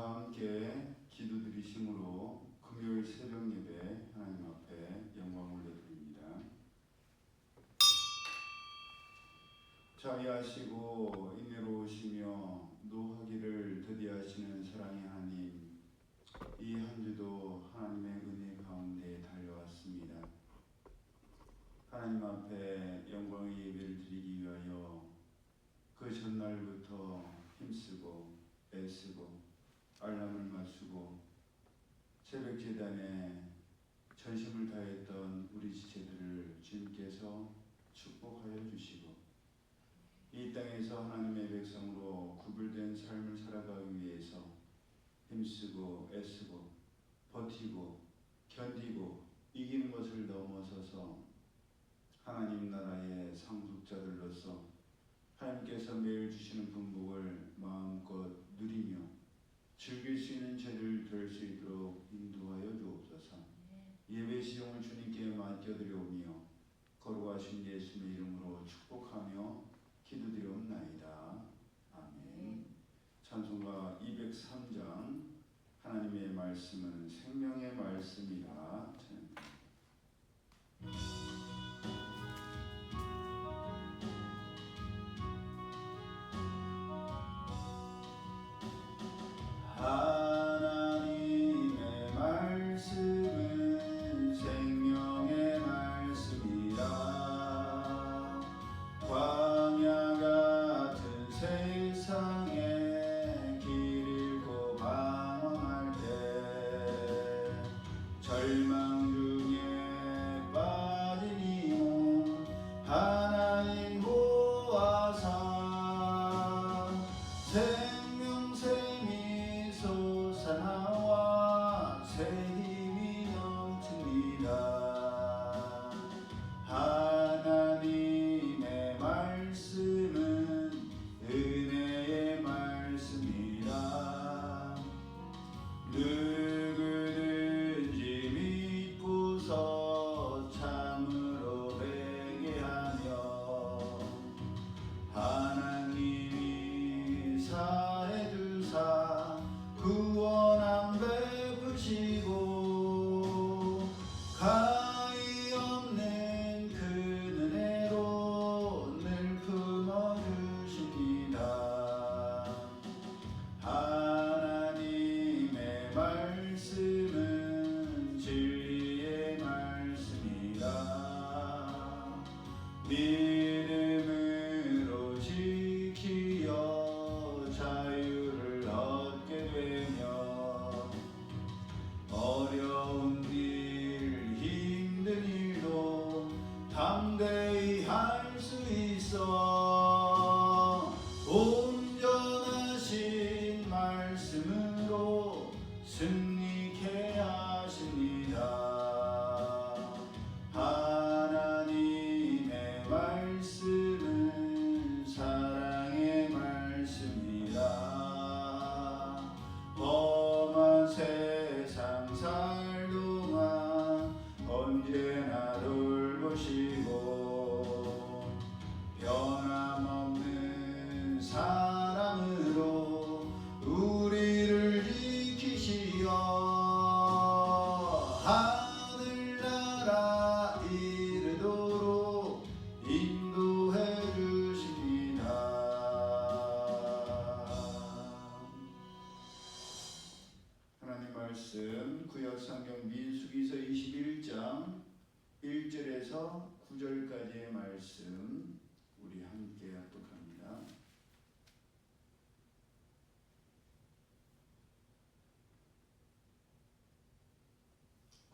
다 함께 기도드리심으로 금요일 새벽 예배 하나님 앞에 영광 올려드립니다. 자비하시고 인내로우시며 노하기를 더디하시는 사랑의 하나님 이 한 주도 하나님의 은혜 가운데 달려왔습니다. 하나님 앞에 영광의 예배를 드리기 위하여 그 전날부터 힘쓰고 애쓰고 알람을 맞추고 새벽 재단에 전심을 다했던 우리 지체들을 주님께서 축복하여 주시고 이 땅에서 하나님의 백성으로 구별된 삶을 살아가기 위해서 힘쓰고 애쓰고 버티고 견디고 이기는 것을 넘어서서 하나님 나라의 상속자들로서 하나님께서 매일 주시는 분복을 마음껏 누리며 즐길 수 있는 죄를 될수 있도록 인도하여 주옵소서. 예배 시종을 주님께 맡겨드려오며 거룩하신 예수님의 이름으로 축복하며 기도드려옵나이다. 아멘. 찬송가 203장 하나님의 말씀은 생명의 말씀이라. 세상에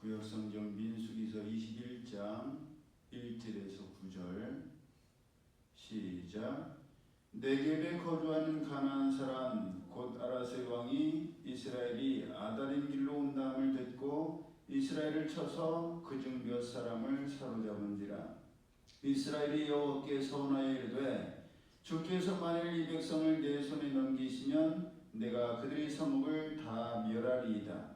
구약성경 민수기서 21장 1절에서 9절. 시작. 네겝에 거주하는 가나안 사람 곧 아라세 왕이 이스라엘이 아다림 길로 온다함을 듣고 이스라엘을 쳐서 그중 몇 사람을 사로잡은지라. 이스라엘이 여호와께 서원하여 이르되 주께서 만일 이 백성을 내 손에 넘기시면 내가 그들의 성읍을 다 멸하리이다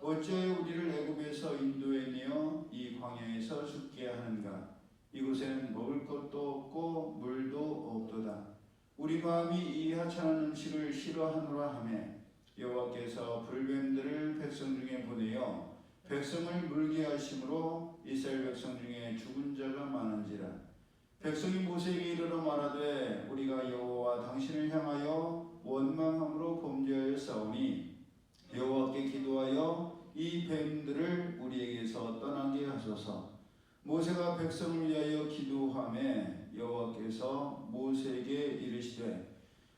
어찌하여 우리를 애굽에서 인도해 내어 이 광야에서 죽게 하는가? 이곳에는 먹을 것도 없고 물도 없도다. 우리 마음이 이 하찮은 음식을 싫어하노라 하매 여호와께서 불뱀들을 백성 중에 보내어 백성을 물게 하심으로 이스라엘 백성 중에 죽은 자가 많은지라. 백성이 모세에게 이르러 말하되 우리가 여호와 당신을 향하여 원망함으로 범죄하여 싸우니 여호와께 기도하여 이 뱀들을 우리에게서 떠나게 하소서. 모세가 백성을 위하여 기도하매 여호와께서 모세에게 이르시되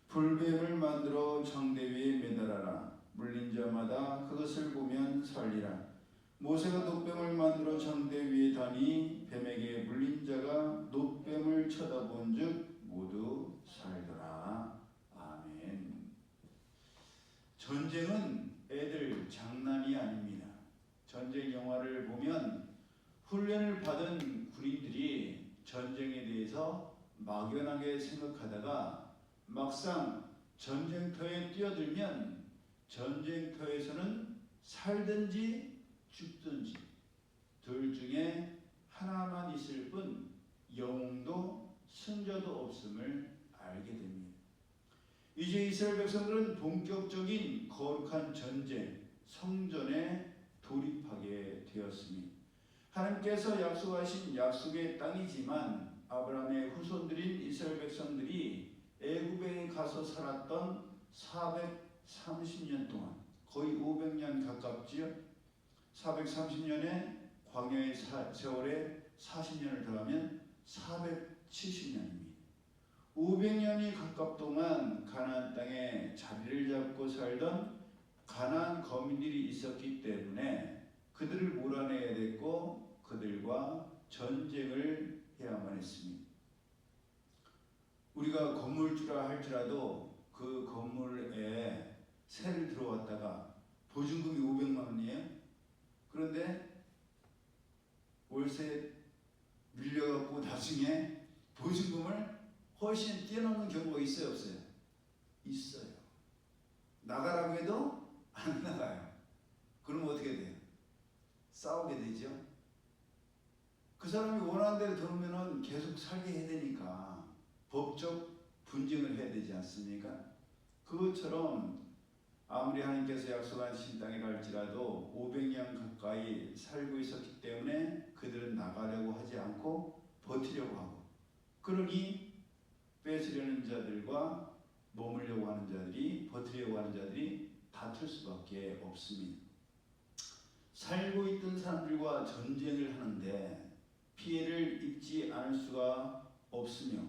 불뱀을 만들어 장대 위에 매달아라. 물린 자마다 그것을 보면 살리라. 모세가 노뱀을 만들어 장대 위에 다니 뱀에게 물린 자가 노뱀을 쳐다본즉 모두 살더라. 아멘. 전쟁은 애들 장난이 아닙니다 전쟁 영화를 보면 훈련을 받은 군인들이 전쟁에 대해서 막연하게 생각하다가 막상 전쟁터에 뛰어들면 전쟁터에서는 살든지 죽든지 둘 중에 하나만 있을 뿐 영웅도 승자도 없음을 알게 됩니다. 이제 이스라엘 백성들은 본격적인 거룩한 전쟁, 성전에 돌입하게 되었습니다. 하나님께서 약속하신 약속의 땅이지만 아브라함의 후손들인 이스라엘 백성들이 애굽에 가서 살았던 430년 동안 거의 500년 가깝지요. 430년에 광야의 사- 세월에 40년을 더하면 470년입니다. 500년이 가깝 동안 가나안 땅에 자리를 잡고 살던 가나안 거민들이 있었기 때문에 그들을 몰아내야 됐고 그들과 전쟁을 해야만 했습니다. 우리가 건물주라 할지라도 그 건물에 세를 들어왔다가 보증금이 500만 원이에요. 그런데 월세 밀려갖고 나중에 보증금을 훨씬 뛰어넘는 경우가 있어요, 없어요? 있어요. 나가라고 해도 안 나가요. 그럼 어떻게 돼요? 싸우게 되죠. 그 사람이 원하는 대로 들어오면은 계속 살게 해야 되니까 법적 분쟁을 해야 되지 않습니까? 그것처럼 아무리 하나님께서 약속하신 땅에 갈지라도 500년 가까이 살고 있었기 때문에 그들은 나가려고 하지 않고 버티려고 하고 그러니 뺏으려는 자들과 머물려고 하는 자들이 버티려고 하는 자들이 다툴 수밖에 없습니다. 살고 있던 사람들과 전쟁을 하는데 피해를 입지 않을 수가 없으며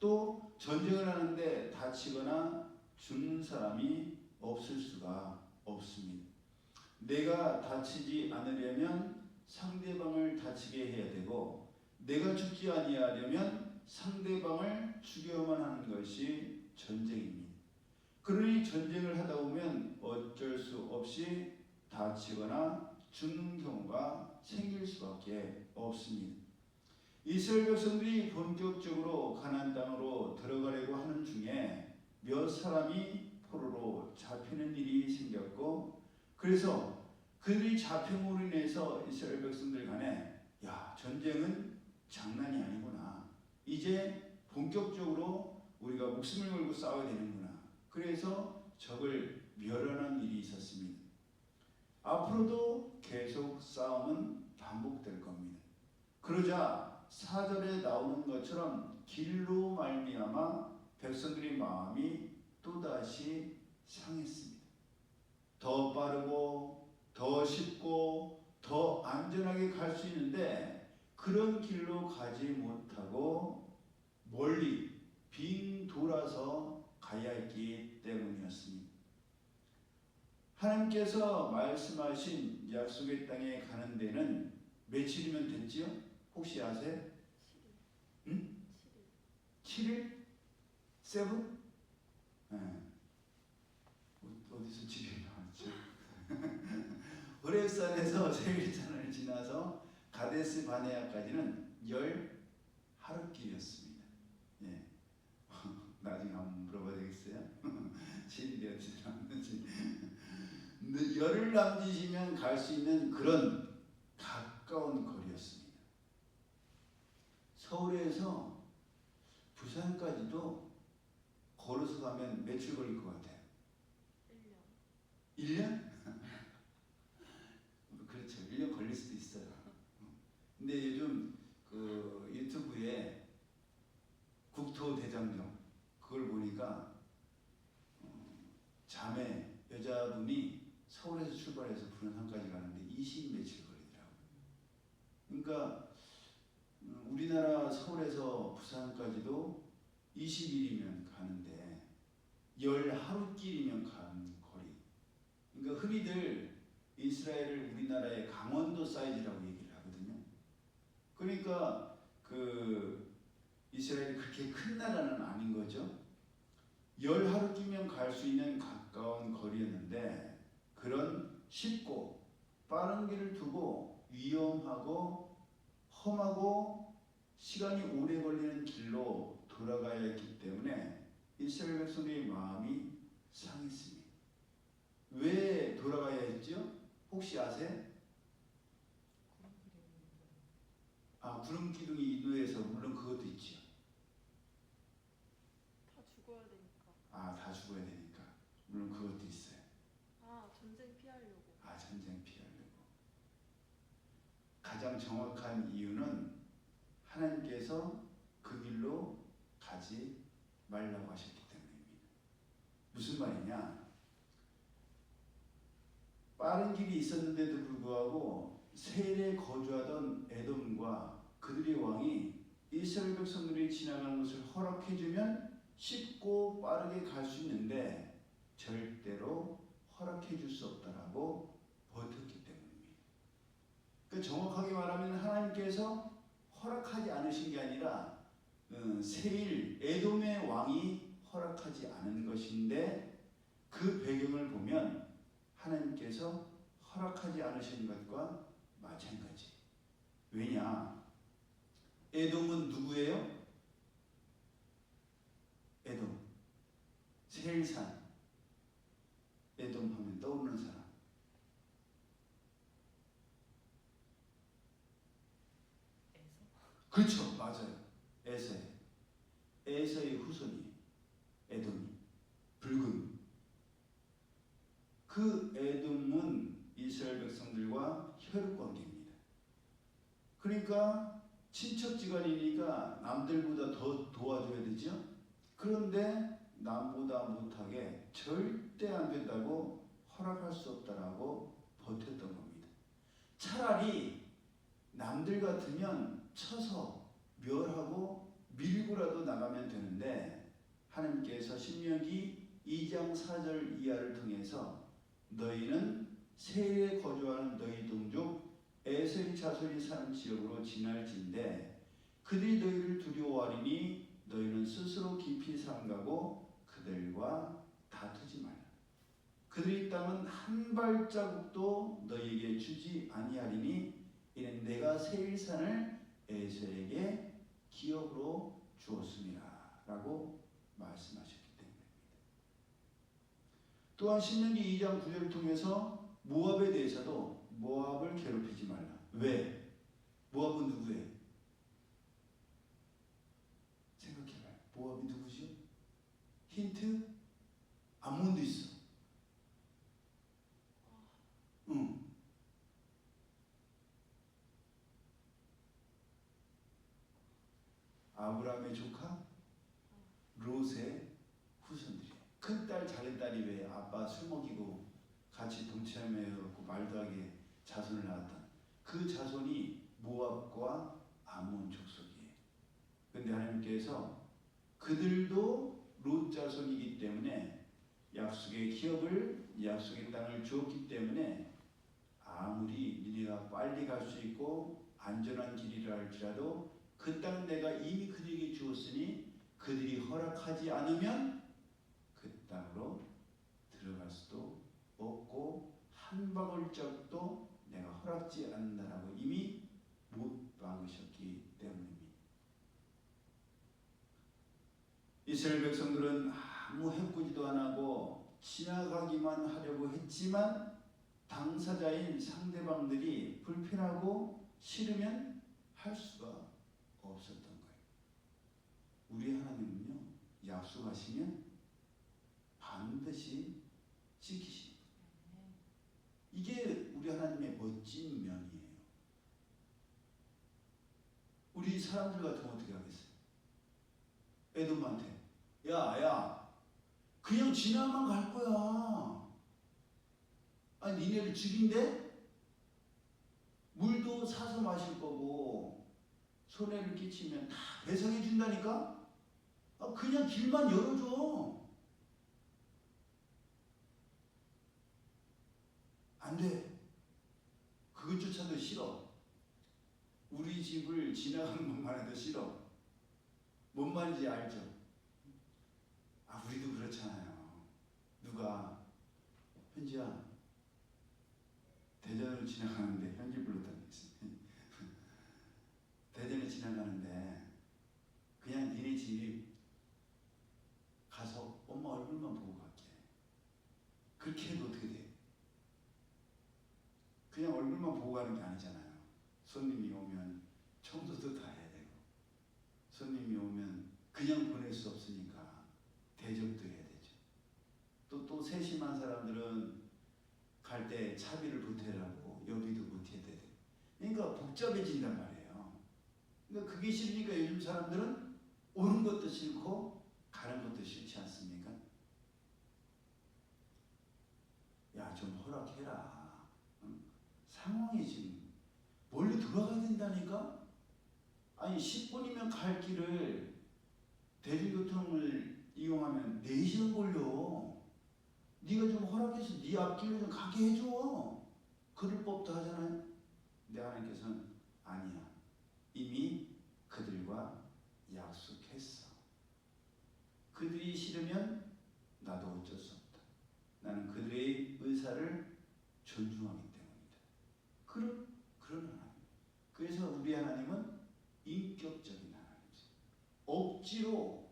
또 전쟁을 하는데 다치거나 죽는 사람이 없을 수가 없습니다. 내가 다치지 않으려면 상대방을 다치게 해야 되고 내가 죽지 아니하려면 상대방을 죽여만 하는 것이 전쟁입니다. 그러니 전쟁을 하다 보면 어쩔 수 없이 다치거나 죽는 경우가 생길 수밖에 없습니다. 이스라엘 백성들이 본격적으로 가나안 땅으로 들어가려고 하는 중에 몇 사람이 포로로 잡히는 일이 생겼고 그래서 그들이 잡힘으로 인해서 이스라엘 백성들 간에 야 전쟁은 장난이 아니구나 이제 본격적으로 우리가 목숨을 걸고 싸워야 되는구나. 그래서 적을 멸하는 일이 있었습니다. 앞으로도 계속 싸움은 반복될 겁니다. 그러자 사절에 나오는 것처럼 길로 말미암아 백성들의 마음이 또다시 상했습니다. 더 빠르고 더 쉽고 더 안전하게 갈 수 있는데 그런 길로 가지 못하고 멀리 빙 돌아서 가야 했기 때문이었습니다. 하나님께서 말씀하신 약속의 땅에 가는 데는 며칠이면 됐지요? 혹시 아세요? 응? 7일? 세븐? 네. 어디서 집이 나왔죠? 호렙산에서 세일산을 지나서 가데스 바네아까지는 열 하루길이었습니다. 예. 나중에 한번 물어봐야 되겠어요? 되었지 않는지. 근데 열을 남기시면 갈 수 있는 그런 가까운 거리였습니다. 서울에서 부산까지도 걸어서 가면 며칠 걸릴 것 같아요? 1년. 1년? 그렇죠. 1년 걸릴 수도 있어요. 근데 요즘 그 유튜브에 국토 대장정 그걸 보니까 어, 자매 여자분이 서울에서 출발해서 부산까지 가는데 20 며칠 걸리더라고요. 그러니까 음, 우리나라 서울에서 부산까지도 20일이면 가는데 열 하루길이면 가는 거리. 그러니까 흔히들 이스라엘을 우리나라의 강원도 사이즈라고 하거든요. 그러니까 그 이스라엘이 그렇게 큰 나라는 아닌 거죠. 열 하루 끼면 갈 수 있는 가까운 거리였는데 그런 쉽고 빠른 길을 두고 위험하고 험하고 시간이 오래 걸리는 길로 돌아가야 했기 때문에 이스라엘 백성의 마음이 상했습니다. 왜 돌아가야 했죠? 혹시 아세요? 아 구름 기둥이 인도에서 물론 그것도 있지요. 다 죽어야 되니까. 아 다 죽어야 되니까 물론 그것도 있어요. 아 전쟁 피하려고. 아 전쟁 피하려고. 가장 정확한 이유는 하나님께서 그 길로 가지 말라고 하셨기 때문입니다. 무슨 말이냐? 빠른 길이 있었는데도 불구하고 세일에 거주하던 에돔과 그들의 왕이 이스라엘 백성들이 지나가는 것을 허락해주면 쉽고 빠르게 갈 수 있는데 절대로 허락해줄 수 없다라고 버텼기 때문입니다. 그 정확하게 말하면 하나님께서 허락하지 않으신 게 아니라 어, 세일 에돔의 왕이 허락하지 않은 것인데 그 배경을 보면 하나님께서 허락하지 않으신 것과 마찬가지. 왜냐? 에돔은 누구예요? 에돔. 세일산. 에돔 하면 떠오르는 사람. 에서. 그렇죠. 맞아요. 에서의. 에서의 후손이 에돔이. 붉은. 그 에돔은 이스라엘 백성들과 혈육 관계입니다. 그러니까 친척지간이니까 남들보다 더 도와줘야 되죠. 그런데 남보다 못하게 절대 안 된다고 허락할 수 없다라고 버텼던 겁니다. 차라리 남들 같으면 쳐서 멸하고 밀고라도 나가면 되는데 하나님께서 신명기 2장 4절 이하를 통해서 너희는 세에 거주하는 너희 동족 에서의 자손이 사는 지역으로 지날진데 그들이 너희를 두려워하리니 너희는 스스로 깊이 삼가고 그들과 다투지 말라. 그들의 땅은 한 발자국도 너희에게 주지 아니하리니 이는 내가 세일산을 에서에게 기업으로 주었음이라라고 말씀하셨기 때문입니다. 또한 신명기 2장 9절을 통해서 모압에 대해서도 모압을 괴롭히지 말라. 왜? 모압은 누구예요? 생각해봐요. 모압이 누구죠? 힌트? 암몬도 있어. 응. 아브라함의 조카 롯의 후손들이에요. 큰 딸, 작은 딸이 왜 아빠 술 먹이고 같이 동참해갖고 말도 하게 자손을 낳았던 그 자손이 모압과 암몬 족속이에요. 근데 하나님께서 그들도 롯 자손이기 때문에 약속의 기업을 약속의 땅을 주었기 때문에 아무리 니네가 빨리 갈 수 있고 안전한 길이라 할지라도 그 땅은 내가 이미 그들에게 주었으니 그들이 허락하지 않으면 그 땅으로 들어갈 수도 없고 한 바글짝도 내가 허락지 않는다라고 이미 못 박으셨기 때문입니다. 이스라엘 백성들은 아무 해꾸지도 안 하고 지나가기만 하려고 했지만 당사자인 상대방들이 불편하고 싫으면 할 수가 없었던 거예요. 우리 하나님은요 약속하시면 반드시 지키시. 이게 우리 멋진 면이에요. 우리 사람들 같으면 어떻게 하겠어요? 에돔한테 야, 야, 그냥 지나만 갈 거야. 아니, 니네를 죽인데? 물도 사서 마실 거고, 손해를 끼치면 다 배상해 준다니까? 아, 그냥 길만 열어줘. 안 돼. 그것조차도 싫어. 우리 집을 지나가는 것만 해도 싫어. 뭔 말인지 알죠? 아, 우리도 그렇잖아요. 누가, 현지야, 대전을 지나가는데, 현지 불렀다는 게. 대전을 지나가는데, 그냥 니네 집가서 엄마 얼굴만 보고 갈게. 그렇게 해도 어떻게 돼? 그냥 얼굴만 보고 가는 게 아니잖아요. 손님이 오면 청소도 다 해야 되고, 손님이 오면 그냥 보낼 수 없으니까 대접도 해야 되죠. 또, 또 세심한 사람들은 갈 때 차비를 보태라고 여비도 보태야 돼. 그러니까 복잡해진단 말이에요. 그러니까 그게 싫으니까 요즘 사람들은 오는 것도 싫고 가는 싫지 않습니까? 야, 좀 허락해라. 응? 상황이 지금 멀리 돌아가야 된다니까? 아니 10분이면 갈 길을 대중교통을 이용하면 4시간 걸려. 네가 좀 허락해서 네 앞길로 좀 가게 해줘. 그럴 법도 하잖아요. 근데 하나님께서는 아니야. 이미 그들과. 그들이 싫으면 나도 어쩔 수 없다. 나는 그들의 의사를 존중하기 때문이다. 그런 그런 하나님. 그래서 우리 하나님은 인격적인 하나님이세요. 억지로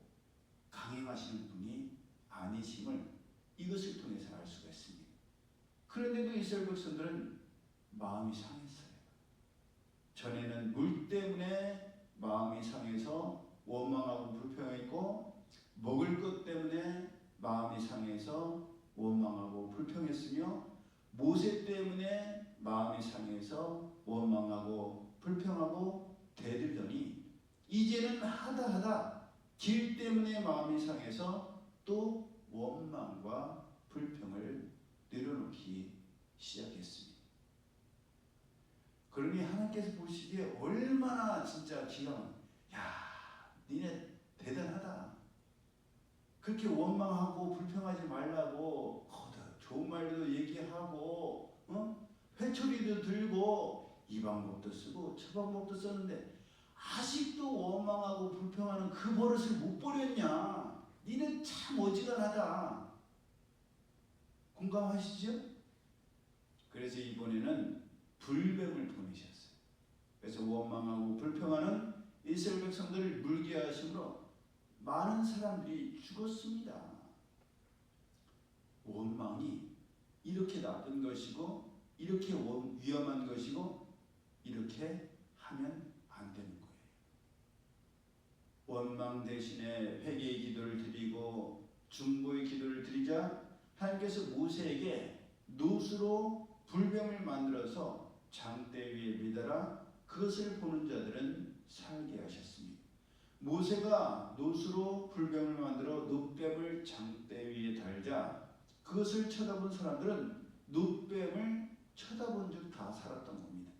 강행하시는 분이 아니심을 이것을 통해서 알 수가 있습니다. 그런데도 이스라엘 백성들은 마음이 상했어요. 전에는 물 때문에 마음이 상해서 원망하고 불평했고 먹을 것 때문에 마음이 상해서 원망하고 불평했으며 모세 때문에 마음이 상해서 원망하고 불평하고 대들더니 이제는 하다 하다 길 때문에 마음이 상해서 또 원망과 불평을 내려놓기 시작했습니다. 그러니 하나님께서 보시기에 얼마나 진짜 기가 막, 야, 니네 대단하다. 그렇게 원망하고 불평하지 말라고 거듭 좋은 말도 얘기하고, 어? 회초리도 들고 이 방법도 쓰고 저 방법도 썼는데 아직도 원망하고 불평하는 그 버릇을 못 버렸냐? 니는 참 어지간하다. 공감하시죠? 그래서 이번에는 불뱀을 보내셨어요. 그래서 원망하고 불평하는 이스라엘 백성들을 물게 하심으로 많은 사람들이 죽었습니다. 원망이 이렇게 나쁜 것이고 이렇게 원- 위험한 것이고 이렇게 하면 안 되는 거예요. 원망 대신에 회개의 기도를 드리고 중보의 기도를 드리자 하나님께서 모세에게 노수로 불병을 만들어서 장대 위에 매달아 그것을 보는 자들은 살게 하셨습니다. 모세가 노수로 불병을 만들어 놋뱀을 장대 위에 달자 그것을 쳐다본 사람들은 놋뱀을 쳐다본 즉 다 살았던 겁니다.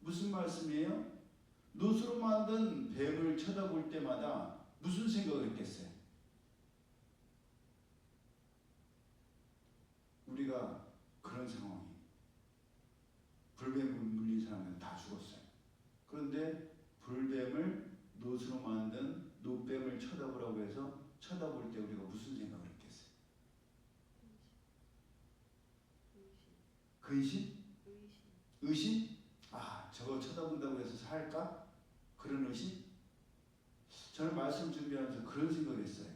무슨 말씀이에요? 노수로 만든 뱀을 쳐다볼 때마다 무슨 생각을 했겠어요? 우리가 그런 상황이 불뱀을 물린 사람은 다 죽었어요. 그런데 불뱀을 노수로 만든 노뱀을 쳐다보라고 해서 쳐다볼 때 우리가 무슨 생각을 했겠어요? 의심. 의심. 근심? 의심. 의심? 아, 저거 쳐다본다고 해서 살까? 그런 의심? 저는 말씀 준비하면서 그런 생각을 했어요.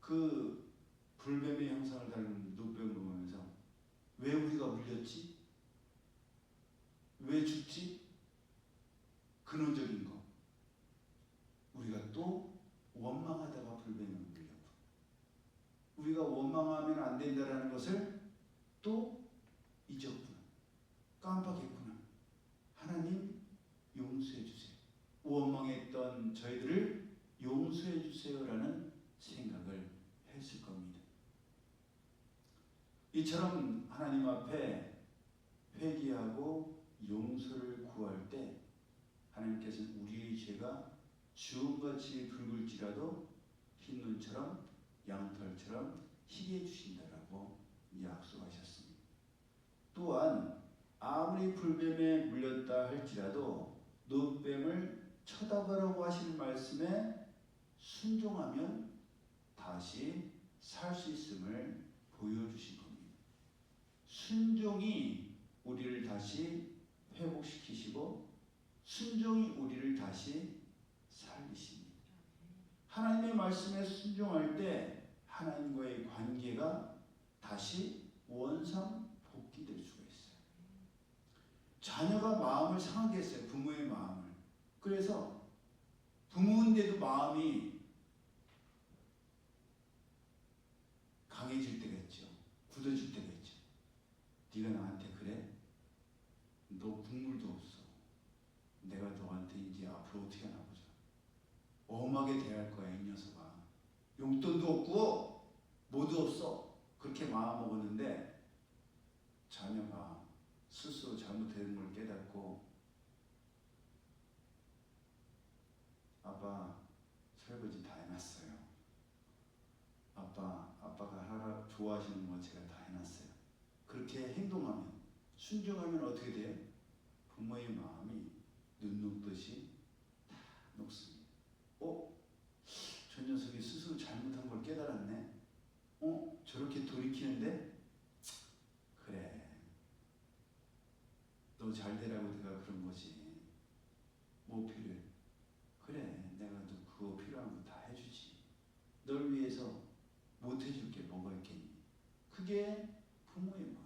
그 불뱀의 형상을 닮은 노병을 보면서 왜 우리가 물렸지? 왜 죽지? 근원적인 거. 우리가 또 원망하다가 불뱀에 물렸고 우리가 원망하면 안 된다라는 것을 또 잊었구나. 깜빡했구나. 하나님 용서해 주세요. 원망했던 저희들을 용서해 주세요라는 생각을 했을 겁니다. 이처럼 하나님 앞에 회개하고 용서를 구할 때 하나님께서는 우리의 죄가 주음같이 붉을지라도 흰 눈처럼 양털처럼 희게 해주신다라고 약속하셨습니다. 또한 아무리 불뱀에 물렸다 할지라도 노뱀을 쳐다보라고 하신 말씀에 순종하면 다시 살 수 있음을 보여주신 겁니다. 순종이 우리를 다시 회복시키시고 순종이 우리를 다시 살리십니다. 하나님의 말씀에 순종할 때 하나님과의 관계가 다시 원상 복귀될 수가 있어요. 자녀가 마음을 상하게 했어요. 부모의 마음을. 그래서 부모인데도 마음이 강해질 때가 있죠. 굳어질 때가 있죠. 네가 나한테 그래? 너 국물도 없어. 내가 너한테 이제 앞으로 어떻게 하나 보자. 엄하게 대할 거야 이 녀석아. 용돈도 없고 뭐도 없어. 그렇게 마음 먹었는데 자녀가 스스로 잘못된 걸 깨닫고 아빠 설거지 다 해놨어요. 아빠 아빠가 하라 좋아하시는 거 제가 다 해놨어요. 그렇게 행동하면 순종하면 어떻게 돼요? 부모의 마음이 눈 녹듯이 다 녹습니다. 어? 저 녀석이 스스로 잘못한 걸 깨달았네. 어? 돌이키는데? 그래. 너 잘 되라고 내가 그런 거지. 뭐 필요해? 그래. 내가 너 그거 필요한 거 다 해주지. 널 위해서 못 해줄 게 뭐가 있겠니? 그게 부모의 마음이에요.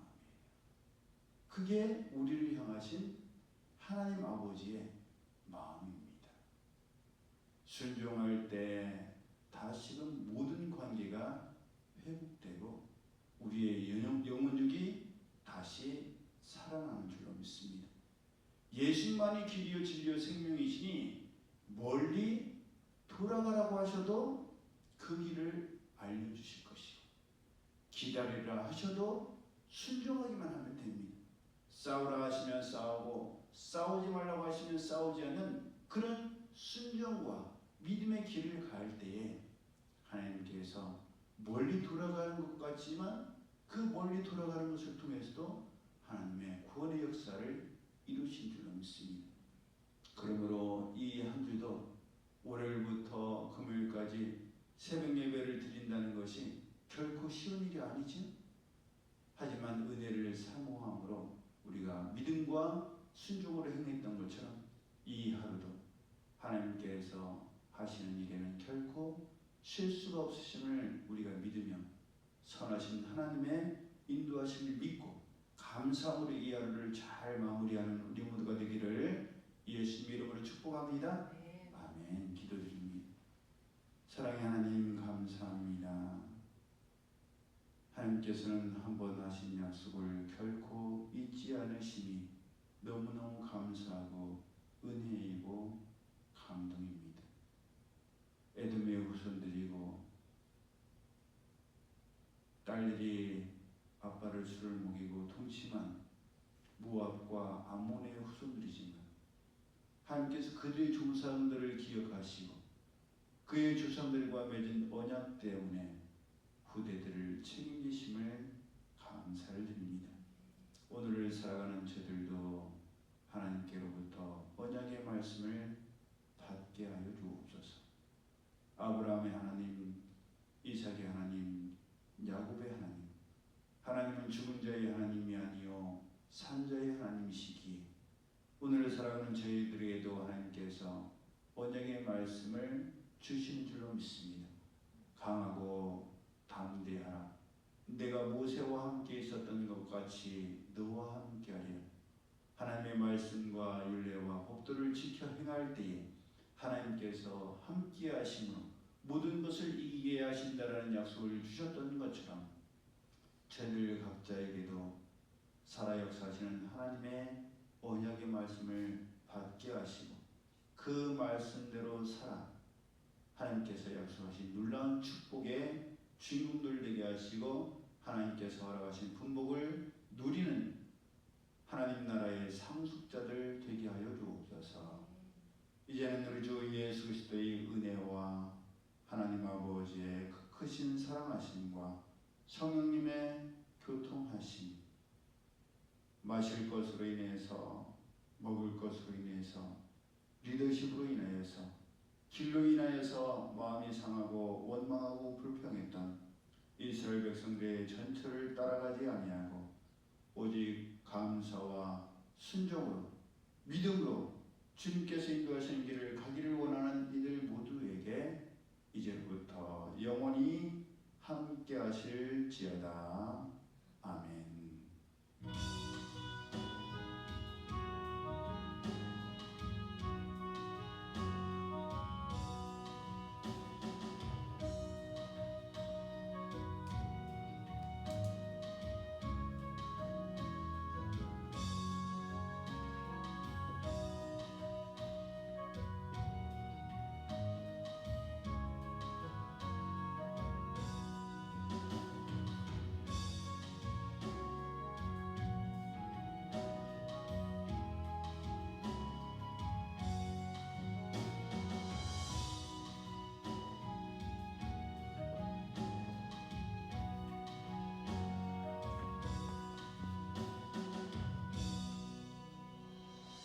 그게 우리를 향하신 하나님 아버지의 마음입니다. 순종할 때 다시금 모든 관계가 회복되고 우리의 영혼- 영혼육이 다시 살아나는 줄로 믿습니다. 예수만이 길이요 진리요 생명이시니 멀리 돌아가라고 하셔도 그 길을 알려주실 것이고 기다리라 하셔도 순종하기만 하면 됩니다. 싸우라 하시면 싸우고 싸우지 말라고 하시면 싸우지 않는 그런 순종과 믿음의 길을 갈 때에 하나님께서 멀리 돌아가는 것 같지만 그 멀리 돌아가는 것을 통해서도 하나님의 구원의 역사를 이루신 줄로 믿습니다. 그러므로 이 한 주도 월요일부터 금요일까지 새벽 예배를 드린다는 것이 결코 쉬운 일이 아니죠. 하지만 은혜를 사모함으로 우리가 믿음과 순종으로 행했던 것처럼 이 하루도 하나님께서 하시는 일에는 결코 실수가 없으심을 우리가 믿으며 선하신 하나님의 인도하심을 믿고 감사함으로 이 하루를 잘 마무리하는 우리 모두가 되기를 예수님 이름으로 축복합니다. 아멘. 기도드립니다. 사랑의 하나님 감사합니다. 하나님께서는 한 번 하신 약속을 결코 잊지 않으시니 너무너무 감사하고 은혜이고 감동입니다. 에돔의 후손들이고 딸들이 아빠를 술을 먹이고 통치만 모압과 암몬의 후손들이지만 하나님께서 그들의 조상들을 기억하시고 그의 조상들과 맺은 언약 때문에 후대들을 책임지심을 감사를 드립니다. 오늘을 살아가는 저들도 하나님께로부터 언약의 말씀을 받게 하여 주옵소서. 아브라함의 하나님, 이삭의 하나님, 야곱의 하나님, 하나님은 죽은 자의 하나님이 하늘을 살아가는 저희들에게도 하나님께서 언약의 말씀을 주신 줄로 믿습니다. 강하고 담대하라. 내가 모세와 함께 있었던 것 같이 너와 함께하리라. 하나님의 말씀과 윤례와 법도를 지켜 행할 때에 하나님께서 함께하심으로 모든 것을 이기게 하신다라는 약속을 주셨던 것처럼 저희들 각자에게도 살아 역사하시는 하나님의 언약의 말씀을 받게 하시고 그 말씀대로 살아 하나님께서 약속하신 놀라운 축복의 주인공들 되게 하시고 하나님께서 허락하신 분복을 누리는 하나님 나라의 상속자들 되게 하여 주옵소서. 이제는 우리 주 예수 그리스도의 은혜와 하나님 아버지의 그 크신 사랑하심과 성령님의 교통하심 마실 것으로 인해서 먹을 것으로 인해서 리더십으로 인하여서 길로 인하여서 마음이 상하고 원망하고 불평했던 이스라엘 백성들의 전철을 따라가지 아니하고 오직 감사와 순종으로 믿음으로 주님께서 인도하시는 길을 가기를 원하는 이들 모두에게 이제부터 영원히 함께 하실지어다.